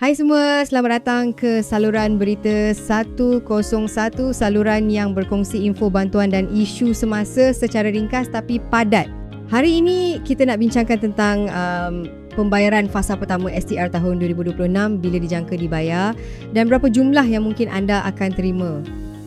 Hai semua, selamat datang ke saluran berita 101, saluran yang berkongsi info bantuan dan isu semasa secara ringkas tapi padat. Hari ini kita nak bincangkan tentang um, pembayaran fasa pertama STR tahun 2026 bila dijangka dibayar dan berapa jumlah yang mungkin anda akan terima.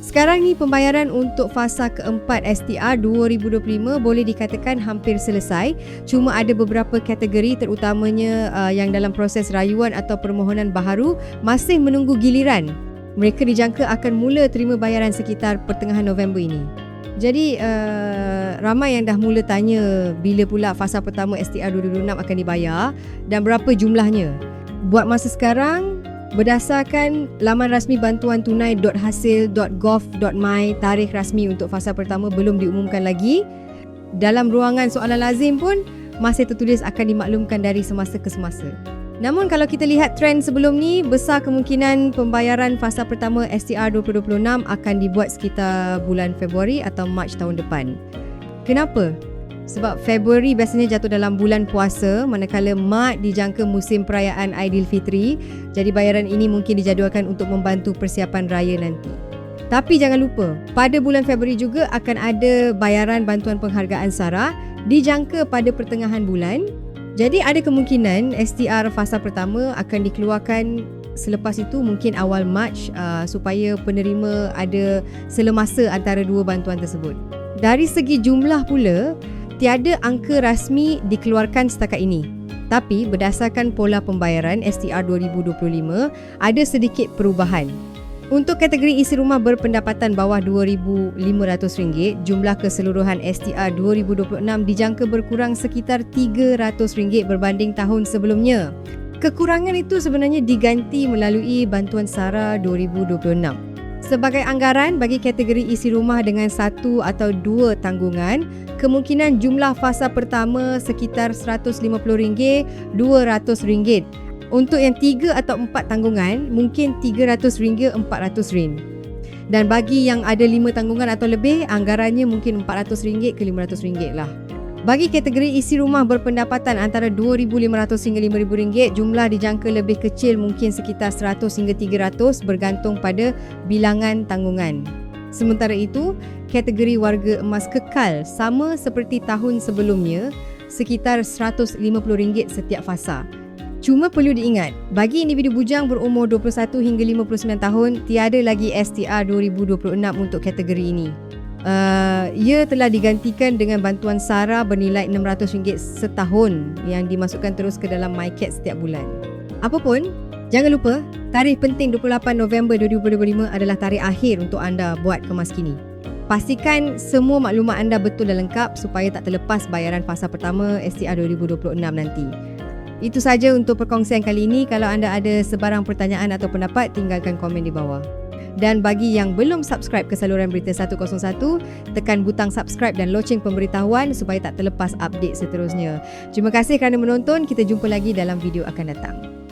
Sekarang ni pembayaran untuk fasa keempat STR 2025 boleh dikatakan hampir selesai. Cuma ada beberapa kategori terutamanya uh, yang dalam proses rayuan atau permohonan baharu masih menunggu giliran. Mereka dijangka akan mula terima bayaran sekitar pertengahan November ini. Jadi uh, ramai yang dah mula tanya bila pula fasa pertama STR 2026 akan dibayar dan berapa jumlahnya. Buat masa sekarang, Berdasarkan laman rasmi bantuan tunai.hasil.gov.my, tarikh rasmi untuk fasa pertama belum diumumkan lagi. Dalam ruangan soalan lazim pun masih tertulis akan dimaklumkan dari semasa ke semasa. Namun kalau kita lihat trend sebelum ni, besar kemungkinan pembayaran fasa pertama STR 2026 akan dibuat sekitar bulan Februari atau Mac tahun depan. Kenapa? Sebab Februari biasanya jatuh dalam bulan puasa manakala Mac dijangka musim perayaan Aidilfitri. Jadi bayaran ini mungkin dijadualkan untuk membantu persiapan raya nanti. Tapi jangan lupa, pada bulan Februari juga akan ada bayaran bantuan penghargaan SARA dijangka pada pertengahan bulan. Jadi ada kemungkinan STR fasa pertama akan dikeluarkan selepas itu mungkin awal Mac uh, supaya penerima ada selemasa antara dua bantuan tersebut. Dari segi jumlah pula, tiada angka rasmi dikeluarkan setakat ini. Tapi berdasarkan pola pembayaran STR 2025, ada sedikit perubahan. Untuk kategori isi rumah berpendapatan bawah RM2,500, jumlah keseluruhan STR 2026 dijangka berkurang sekitar RM300 berbanding tahun sebelumnya. Kekurangan itu sebenarnya diganti melalui bantuan SARA 2026. Sebagai anggaran bagi kategori isi rumah dengan satu atau dua tanggungan, kemungkinan jumlah fasa pertama sekitar RM150, RM200. Untuk yang tiga atau empat tanggungan, mungkin RM300, RM400. Dan bagi yang ada lima tanggungan atau lebih, anggarannya mungkin RM400 ke RM500 lah. Bagi kategori isi rumah berpendapatan antara RM2,500 hingga RM5,000, jumlah dijangka lebih kecil mungkin sekitar RM100 hingga RM300 bergantung pada bilangan tanggungan. Sementara itu, kategori warga emas kekal sama seperti tahun sebelumnya sekitar RM150 setiap fasa. Cuma perlu diingat, bagi individu bujang berumur 21 hingga 59 tahun, tiada lagi STR 2026 untuk kategori ini. Uh, ia telah digantikan dengan bantuan SARA bernilai RM600 setahun yang dimasukkan terus ke dalam MyCat setiap bulan. Apapun, jangan lupa tarikh penting 28 November 2025 adalah tarikh akhir untuk anda buat kemas kini. Pastikan semua maklumat anda betul dan lengkap supaya tak terlepas bayaran fasa pertama STR 2026 nanti. Itu saja untuk perkongsian kali ini. Kalau anda ada sebarang pertanyaan atau pendapat, tinggalkan komen di bawah. Dan bagi yang belum subscribe ke saluran Berita 101, tekan butang subscribe dan loceng pemberitahuan supaya tak terlepas update seterusnya. Terima kasih kerana menonton. Kita jumpa lagi dalam video akan datang.